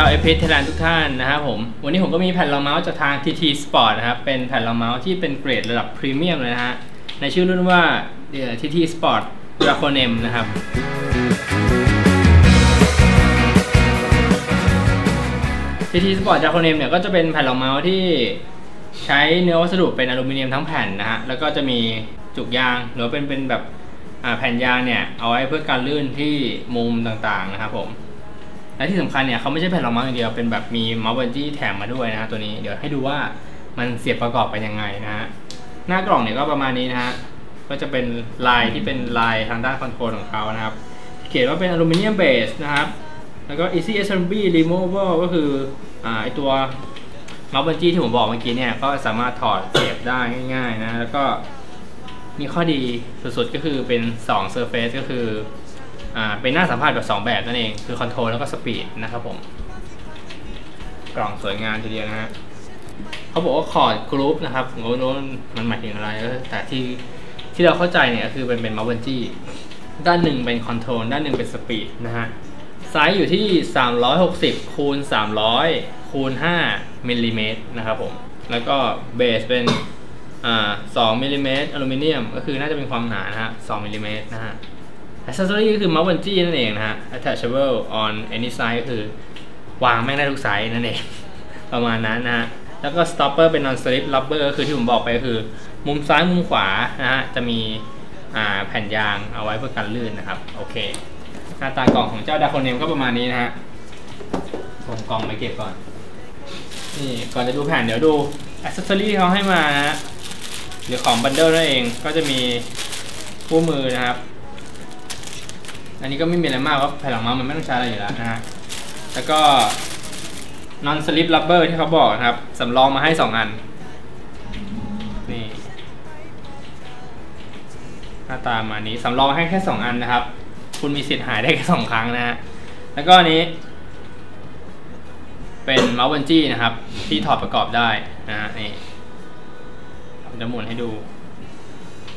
าวเพจเทแลนทุกท่านนะครับผม วันนี้ผมก็มีแผ่นรองเมาส์จากทาง TT Sport นะครับ เป็นแผ่นรองเมาส์ที่เป็นเกรดระดับพรีเมียมเลยนะฮะ ในชื่อรุ่นว่า TT Sport Draconem นะครับ TT Sport Draconem เนี่ยก็จะเป็นแผ่นรองเมาส์ที่ใช้เนื้อวัสดุเป็นอลูมิเนียมทั้งแผ่นนะฮะ แล้วก็จะมีจุกยางหรือเป็นเป็นแบบแผ่นยางเนี่ยเอาไว้เพื่อการลื่นที่มุมต่างๆนะครับผม และที่สำคัญเนี่ยเขาไม่ใช่แผ่นรองเมาส์อย่างเดียวเป็นแบบมีเมาส์บันจี้แถมมาด้วยนะฮะตัวนี้เดี๋ยวให้ดูว่ามันเสียบประกอบไปยังไงนะฮะหน้ากล่องเนี่ยก็ประมาณนี้นะฮะก็จะเป็นลายที่เป็นลายทางด้านคอนโทรลของเขานะครับ เขียนว่าเป็นอลูมิเนียมเบสนะครับ แล้วก็ easy assembly removable ก็คืออ่าไอตัวเมาส์บันจี้ที่ผมบอกเมื่อกี้เนี่ยก็สามารถถอดเสียบได้ง่าย ๆ นะ แล้วก็มีข้อดีสุดๆก็คือเป็น2 surface ก็คือ เป็นหน้าสัมผัสแบบ2แบบนั่นเอง คือคอนโทรลแล้วก็สปีดนะครับผม กล่องสวยงามทีเดียวนะฮะเขาบอกว่าคอร์ดกรุ๊ปนะครับผมก็ไม่รู้มันหมายถึงอะไรแต่ที่ที่เราเข้าใจเนี่ยก็คือเป็นเป็นมาส์บันจี้ด้านหนึ่งเป็นคอนโทรลด้านหนึ่งเป็นสปีดนะฮะไซส์อยู่ที่ 360คูณ300คูณ5มิลลิเมตรนะครับผม แล้วก็เบสเป็นอ่า2มิลลิเมตรอลูมิเนียมก็คือน่าจะเป็นความหนานะฮะ2มิลลิเมตรนะฮะ accessory ก็คือเมาส์บันจี้นั่นเองนะฮะ attachable on any size ก็คือ วางแม่งได้ทุกไซส์นั่นเอง ประมาณนั้นนะฮะ แล้วก็ stopper เป็น non slip rubber ก็คือที่ผมบอกไปคือ มุมซ้ายมุมขวานะฮะ จะมีแผ่นยางเอาไว้เพื่อกันลื่นนะครับ โอเค หน้าตากล่องของเจ้าดาโคเนมก็ประมาณนี้นะฮะส่งกล่องไปเก็บก่อน นี่ก่อนจะดูแผ่นเดี๋ยวดู accessory ที่เขาให้มานะหรือของบันเดิลนั่นเองก็จะมีคู่มือนะครับ อันนี้ก็ไม่มีอะไรมากเพราะแผ่นหลังเมาส์มันไม่ต้องใช้อะไรอยู่แล้วนะฮะแล้วก็ non slip rubber ที่เขาบอกนะครับสำรองมาให้ 2 อัน นี่ หน้าตามานี้สำรองให้แค่ 2 อันนะครับ คุณมีสิทธิ์หายได้แค่ 2 ครั้งนะฮะ แล้วก็อันนี้ เป็นเมาส์บันจี้นะครับ ที่ถอดประกอบได้นะฮะนี่ผมจะหมุนให้ดู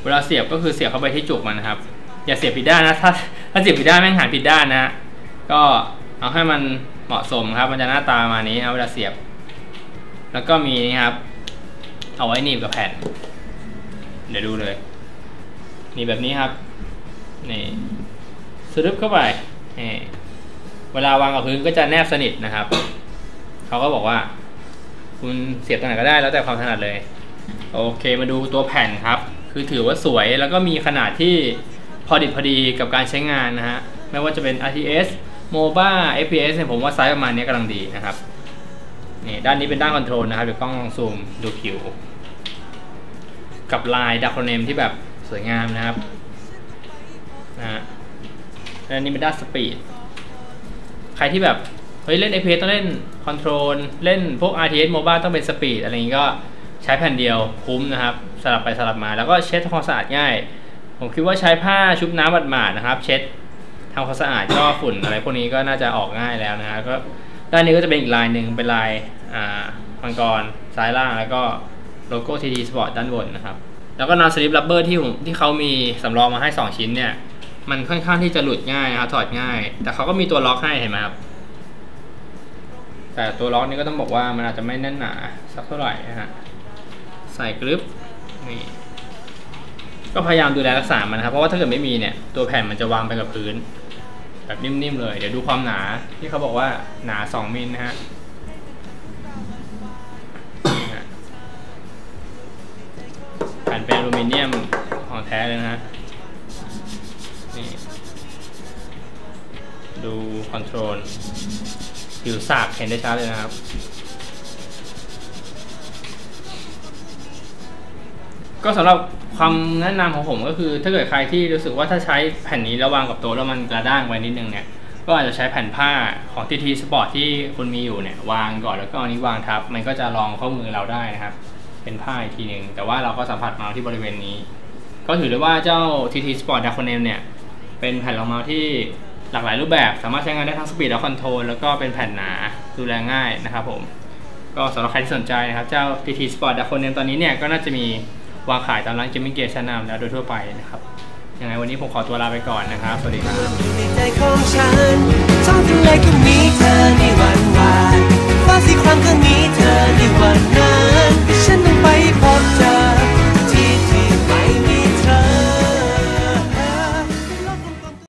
เวลาเสียบก็คือเสียบเข้าไปที่จุกมันนะครับ อย่าเสียบผิดด้านนะ ถ้า ถ้าเสียบผิดด้านแม่งหายผิดด้านนะก็เอาให้มันเหมาะสมครับ มันจะหน้าตามานี้นะเวลาเสียบ แล้วก็มีนี่ครับ เอาไว้หนีบกับแผ่น เดี๋ยวดูเลยนีบแบบนี้ครับนี่สรึบเข้าไปนี่เวลาวางกับพื้นก็จะแนบสนิทนะครับ เขาก็บอกว่า คุณเสียบตรงไหนก็ได้แล้วแต่ความถนัดเลย โอเคมาดูตัวแผ่นครับ คือถือว่าสวยแล้วก็มีขนาดที่ อดิบพอดีกับการใช้งานนะฮะ ไม่ว่าจะเป็น RTS MOBA FPS เนี่ยผมว่าไซส์ประมาณนี้กำลังดีนะครับ นี่ด้านนี้เป็นด้านคอนโทรลนะครับ เดี๋ยวกล้องลองซูมดูผิว กับลายดาโครเนมที่แบบสวยงามนะครับนะฮะและอันนี้เป็นด้านสปีด ใครที่แบบ เฮ้ย เล่น FPS ต้องเล่นคอนโทรลเล่นพวก RTS MOBA ต้องเป็นสปีดอะไรอย่างนี้ก็ใช้แผ่นเดียวคุ้มนะครับ สลับไปสลับมาแล้วก็เช็ดทำความสะอาดง่าย ผมคิดว่าใช้ผ้าชุบน้ำหมาดๆนะครับ เช็ดทำความสะอาดก็ฝุ่นอะไรพวกนี้ก็น่าจะออกง่ายแล้วนะฮะก็ด้านนี้ก็จะเป็นอีกลายหนึ่งเป็นลายอ่ามังกรซ้ายล่างแล้วก็โลโก้ TD Sport ด้านบนนะครับ แล้วก็นอนสลิปรับเบอร์ที่ผมที่เขามีสำรองมาให้ 2 ชิ้นเนี่ย มันค่อนข้างที่จะหลุดง่ายนะครับถอดง่าย แต่เขาก็มีตัวล็อกให้เห็นไหมครับ แต่ตัวล็อกนี้ก็ต้องบอกว่ามันอาจจะไม่แน่นหนาสักเท่าไหร่นะฮะใส่กริปนี่ ก็พยายามดูแลรักษามันนะครับ เพราะว่าถ้าเกิดไม่มีเนี่ยตัวแผ่นมันจะวางไปกับพื้น แบบนิ่มๆเลย เดี๋ยวดูความหนาที่เขาบอกว่าหนา 2มิลนะฮะแผ่นเป็นอลูมิเนียมของแท้เลยนะฮะนี่ดูคอนโทรลผิวสากเห็นได้ชัดเลยนะครับ ก็สำหรับความแนะนำของผมก็คือถ้าเกิดใครที่รู้สึกว่าถ้าใช้แผ่นนี้แล้ววางกับโต๊ะแล้วมันกระด้างไว้นิดนึงเนี่ยก็อาจจะใช้แผ่นผ้าของ TT Sport ที่คุณมีอยู่เนี่ยวางก่อนแล้วก็เอานี้วางทับ มันก็จะรองเข้ามือเราได้นะครับ เป็นผ้าอีกทีหนึ่งแต่ว่าเราก็สัมผัสเมาส์ที่บริเวณนี้ ก็ถือได้ว่าเจ้า TT Sport d a c o n e m เนี่ยเป็นแผ่นรองเมาส์ที่หลากหลายรูปแบบสามารถใช้งานได้ทั้งสปีดและคอนโทรลแล้วก็เป็นแผ่นหนาดูแลง่ายนะครับผมก็สำหรับใครที่สนใจนะครับ เจ้า TT Sport d a c o n e m ตอนนี้เนี่ยก็น่าจะมี วางขายตามร้านเกมมิ่งเกมชั้นนำแล้วโดยทั่วไปนะครับ ยังไงวันนี้ผมขอตัวลาไปก่อนนะครับ สวัสดีครับอยู่ใ